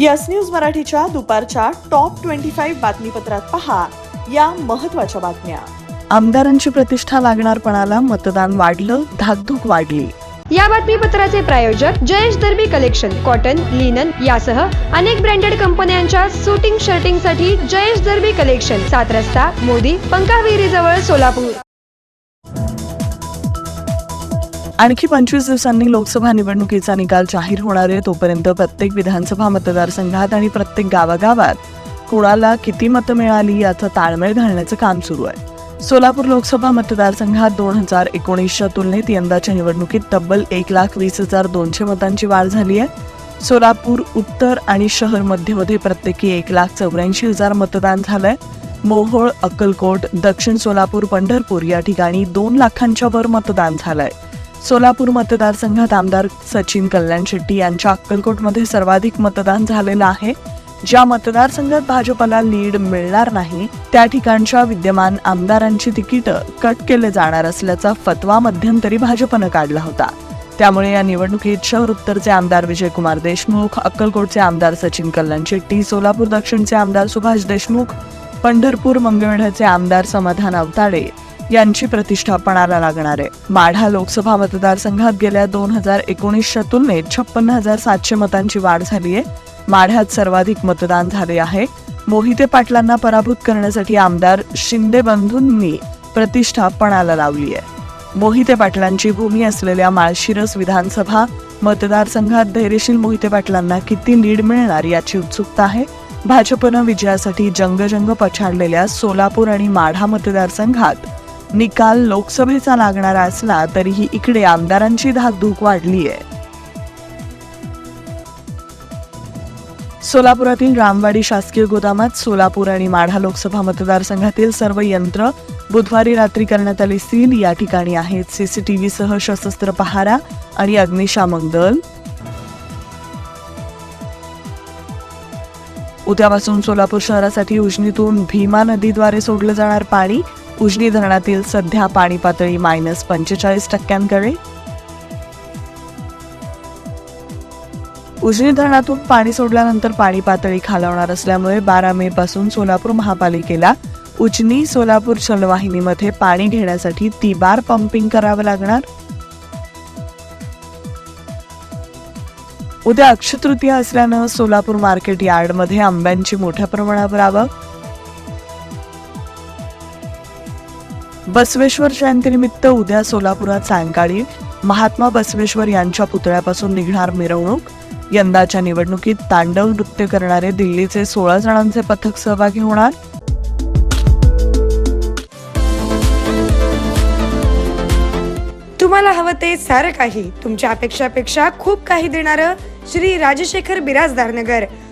Yes news मराठीच्या दुपारच्या top twenty five बातमीपत्रात पहा या महत्त्वाच्या बातम्या. आमदारांची प्रतिष्ठा लागणारपणाला मतदान वाढलं धाकधूक वाढली. या बातमीपत्राचे प्रायोजक Jayesh Darbi collection cotton linen यासह अनेक ब्रँडेड कंपन्यांच्या सुटिंग शर्टिंगसाठी जयेश दर्बी कलेक्शन सात रस्ता मोदी पंकाविहिरी जवळ सोलापूर. आणखी पंचवीस दिवसांनी लोकसभा निवडणुकीचा निकाल जाहीर होणार आहे. तोपर्यंत प्रत्येक विधानसभा मतदारसंघात आणि प्रत्येक गावागावात कुणाला किती मतं मिळाली याचा ताळमेळ घालण्याचं काम सुरू आहे. सोलापूर लोकसभा मतदारसंघात दोन हजार एकोणीसच्या तुलनेत यंदाच्या निवडणुकीत तब्बल एक लाख वीस हजार दोनशे मतांची वाढ झाली आहे. सोलापूर उत्तर आणि शहर मध्यमध्ये प्रत्येकी एक लाख चौऱ्याऐंशी हजार मतदान झालंय. मोहोळ अक्कलकोट दक्षिण सोलापूर पंढरपूर या ठिकाणी दोन लाखांच्या वर मतदान झालंय. सोलापूर मतदारसंघात आमदार सचिन कल्याण शेट्टी यांच्या अक्कलकोटमध्ये सर्वाधिक मतदान झालेलं आहे. ज्या मतदारसंघात भाजपला लीड मिळणार नाही त्या ठिकाणच्या विद्यमान आमदारांची तिकीटं कट केले जाणार असल्याचा फतवा मध्यंतरी भाजपनं काढला होता. त्यामुळे या निवडणुकीत शहर उत्तरचे आमदार विजयकुमार देशमुख अक्कलकोटचे आमदार सचिन कल्याण शेट्टी सोलापूर दक्षिणचे आमदार सुभाष देशमुख पंढरपूर मंगळवेढ्याचे आमदार समाधान अवताडे यांची प्रतिष्ठा पणाला लागणार आहे. माढा लोकसभा मतदारसंघात गेल्या दोन हजार एकोणीसच्या तुलनेत छप्पन्न हजार सातशे मतांची वाढ झाली आहे. माढ्यात सर्वाधिक मतदान झाले आहे. मोहिते पाटलांना पराभूत करण्यासाठी आमदार शिंदे बंधूंनी प्रतिष्ठा पणाला लावली आहे. मोहिते पाटलांची भूमी असलेल्या माळशिरस विधानसभा मतदारसंघात धैर्यशील मोहिते पाटलांना किती लीड मिळणार याची उत्सुकता आहे. भाजपनं विजयासाठी जंगजंग पछाडलेल्या सोलापूर आणि माढा मतदारसंघात निकाल लोकसभेचा लागणारा असला तरीही इकडे आमदारांची धाकधूक वाढली आहे सोलापुरातील रामवाडी शासकीय गोदामात सोलापूर आणि माढा लोकसभा मतदारसंघातील सर्व यंत्र बुधवारी रात्री करण्यात आली सील. या ठिकाणी आहेत सीसीटीव्ही सह सशस्त्र पहारा आणि अग्निशामक दल. उद्यापासून सोलापूर शहरासाठी उजनीतून भीमा नदीद्वारे सोडलं जाणार पाणी उजनी धरणातील सध्या पाणी पातळी मायनस पंचेचाळीस टक्क्यांकडे. उजनी धरणातून पाणी सोडल्यानंतर पाणी पातळी खालावणार असल्यामुळे बारा मे पासून सोलापूर महापालिकेला उजनी सोलापूर जलवाहिनीमध्ये पाणी घेण्यासाठी तिबार पंपिंग करावं लागणार. उद्या अक्षतृतीया असल्यानं सोलापूर मार्केट यार्डमध्ये आंब्यांची मोठ्या प्रमाणावर आवक. बसवेश्वर जयंतीनिमित्त उद्या सोलापुरात सायंकाळी महात्मा बसवेश्वर यांच्या पुतळ्यापासून निघणार मिरवणूक. यंदाच्या निवडणुकीत तांडव नृत्य करणारे दिल्लीचे सोळा जणांचे पथक सहभागी होणार. तुम्हाला हवं ते सारं काही तुमच्या अपेक्षापेक्षा खूप काही देणारं श्री राजशेखर बिराजदार नगर.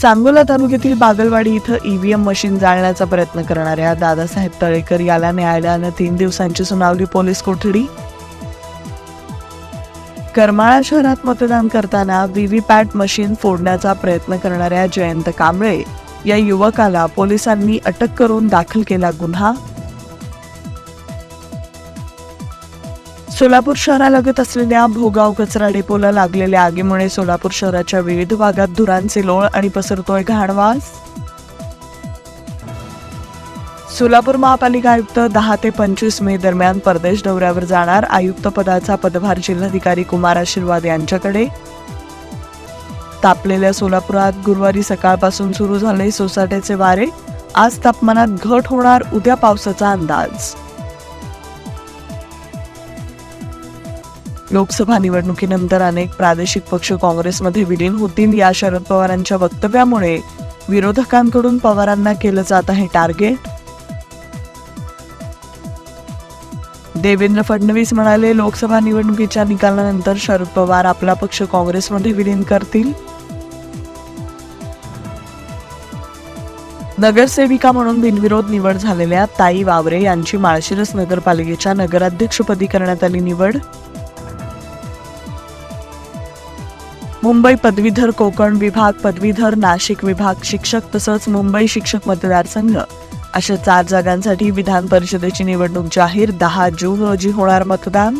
सांगोला तालुक्यातील बागलवाडी इथं ईव्हीएम मशीन जाळण्याचा प्रयत्न करणाऱ्या दादासाहेब तळेकर याला न्यायालयानं तीन दिवसांची सुनावली पोलीस कोठडी. करमाळा शहरात मतदान करताना व्हीव्हीपॅट मशीन फोडण्याचा प्रयत्न करणाऱ्या जयंत कांबळे या युवकाला पोलिसांनी अटक करून दाखल केला गुन्हा. सोलापूर शहरालगत असलेल्या भोगाव कचरा डेपोला लागलेल्या आगीमुळे सोलापूर शहराच्या विविध भागात धुरांचे लोळ आणि पसरतोय घाणवास. सोलापूर महापालिका आयुक्त दहा ते पंचवीस मे दरम्यान परदेश दौऱ्यावर जाणार आयुक्त पदाचा पदभार जिल्हाधिकारी कुमार आशीर्वाद यांच्याकडे. तापलेल्या सोलापुरात गुरुवारी सकाळपासून सुरू झाले सोसाट्याचे वारे. आज तापमानात घट होणार उद्या पावसाचा अंदाज. लोकसभा निवडणुकीनंतर अनेक प्रादेशिक पक्ष काँग्रेसमध्ये विलीन होतील या शरद पवारांच्या वक्तव्यामुळे विरोधकांकडून पवारांना केलं जात आहे टार्गेट. देवेंद्र फडणवीस म्हणाले लोकसभा निवडणुकीच्या निकालानंतर शरद पवार आपला पक्ष काँग्रेसमध्ये विलीन करतील. नगरसेविका म्हणून बिनविरोध निवड झालेल्या ताई वावरे यांची माळशिरस नगरपालिकेच्या नगराध्यक्षपदी करण्यात आली निवड. मुंबई पदवीधर कोकण विभाग पदवीधर नाशिक विभाग शिक्षक तसंच मुंबई शिक्षक मतदारसंघ. अशा चार जागांसाठी विधान परिषदेची निवडणूक जाहीर दहा जून रोजी होणार मतदान.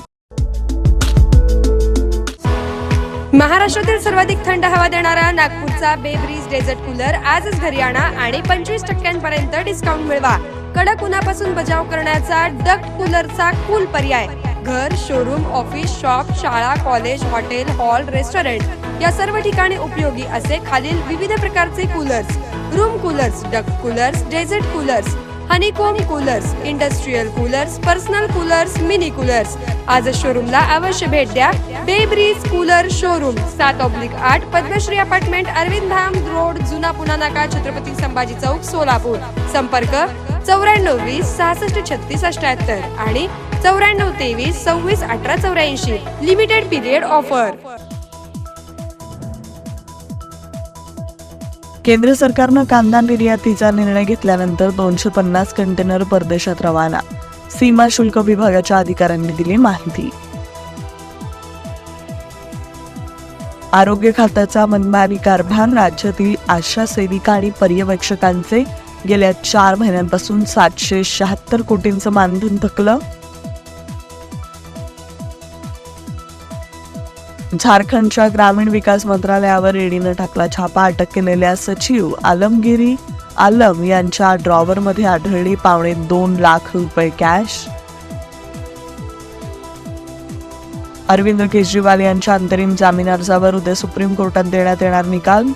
महाराष्ट्रातील सर्वाधिक थंड हवा देणारा नागपूरचा बेब्रीज डेझर्ट कूलर आजच घरी आणा आणि पंचवीस टक्क्यांपर्यंत डिस्काउंट मिळवा. कडक उन्हापासून बचाव करण्याचा डक्ट कूलरचा कूल पर्याय. घर शोरूम ऑफिस शॉप शाळा कॉलेज हॉटेल हॉल रेस्टॉरंट या सर्व ठिकाणी उपयोगी असे खालील विविध प्रकारचे coolers room coolers duct coolers desert coolers honeycomb coolers industrial coolers personal coolers mini coolers आज शोरूमला अवश्य भेट द्या. बे ब्रिज कूलर शोरूम सात ऑब्लिक आठ पद्मश्री अपार्टमेंट अरविंद धाम रोड जुना पुणा नाका छत्रपती संभाजी चौक सोलापूर. संपर्क चौऱ्याण्णव वीस सहासष्ट छत्तीस अठ्याहत्तर आणि चौऱ्याण्णव तेवीस सव्वीस अठरा चौऱ्याऐंशी. लिमिटेड पिरियड ऑफर केंद्र सरकारनं कांदा निर्यातीचा निर्णय घेतल्यानंतर दोनशे पन्नास कंटेनर परदेशात रवाना. सीमा शुल्क विभागाच्या अधिकाऱ्यांनी दिली माहिती. आरोग्य खात्याचा मनमानी कारभार राज्यातील आशा सेविका आणि पर्यवेक्षकांचे गेल्या चार महिन्यांपासून सातशे शहात्तर कोटींचं मानधन थकलं. झारखंडच्या ग्रामीण विकास मंत्रालयावर ईडीनं टाकला छापा अटक केलेल्या सचिव आलमगिरी आलम यांच्या ड्रॉवरमध्ये आढळली पावणे दोन लाख रुपये कॅश. अरविंद केजरीवाल यांच्या अंतरिम जामीन अर्जावर उद्या सुप्रीम कोर्टात देण्यात येणार निकाल.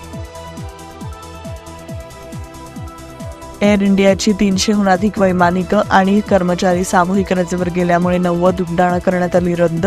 एअर इंडियाची तीनशेहून अधिक वैमानिकं आणि कर्मचारी सामूहिक रजेवर गेल्यामुळे नव्वद उड्डाणं करण्यात आली रद्द.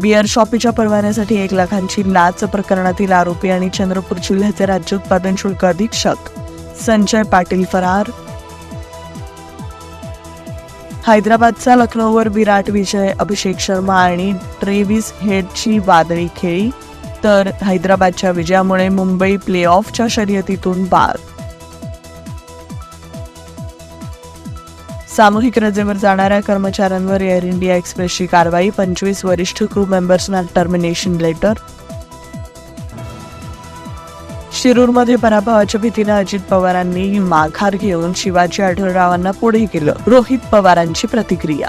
बियर शॉपीच्या परवान्यासाठी एक लाखांची लाच प्रकरणातील आरोपी आणि चंद्रपूर जिल्ह्याचे राज्य उत्पादन शुल्क अधीक्षक संजय पाटील फरार. हैदराबादचा लखनौवर विराट विजय अभिषेक शर्मा आणि ट्रेविस हेडची वादळी खेळी. तर हैदराबादच्या विजयामुळे मुंबई प्ले ऑफच्या शर्यतीतून बाद. सामूहिक रजेवर जाणाऱ्या कर्मचाऱ्यांवर एअर इंडिया एक्सप्रेसची कारवाई पंचवीस वरिष्ठ क्रू मेंबर्सना टर्मिनेशन लेटर. शिरूरमध्ये पराभवाच्या भीतीनं अजित पवारांनी माघार घेऊन शिवाजी आढळरावांना पुढे केलं रोहित पवारांची प्रतिक्रिया.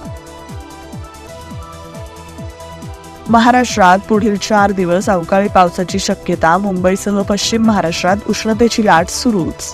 महाराष्ट्रात पुढील चार दिवस अवकाळी पावसाची शक्यता मुंबईसह पश्चिम महाराष्ट्रात उष्णतेची लाट सुरूच.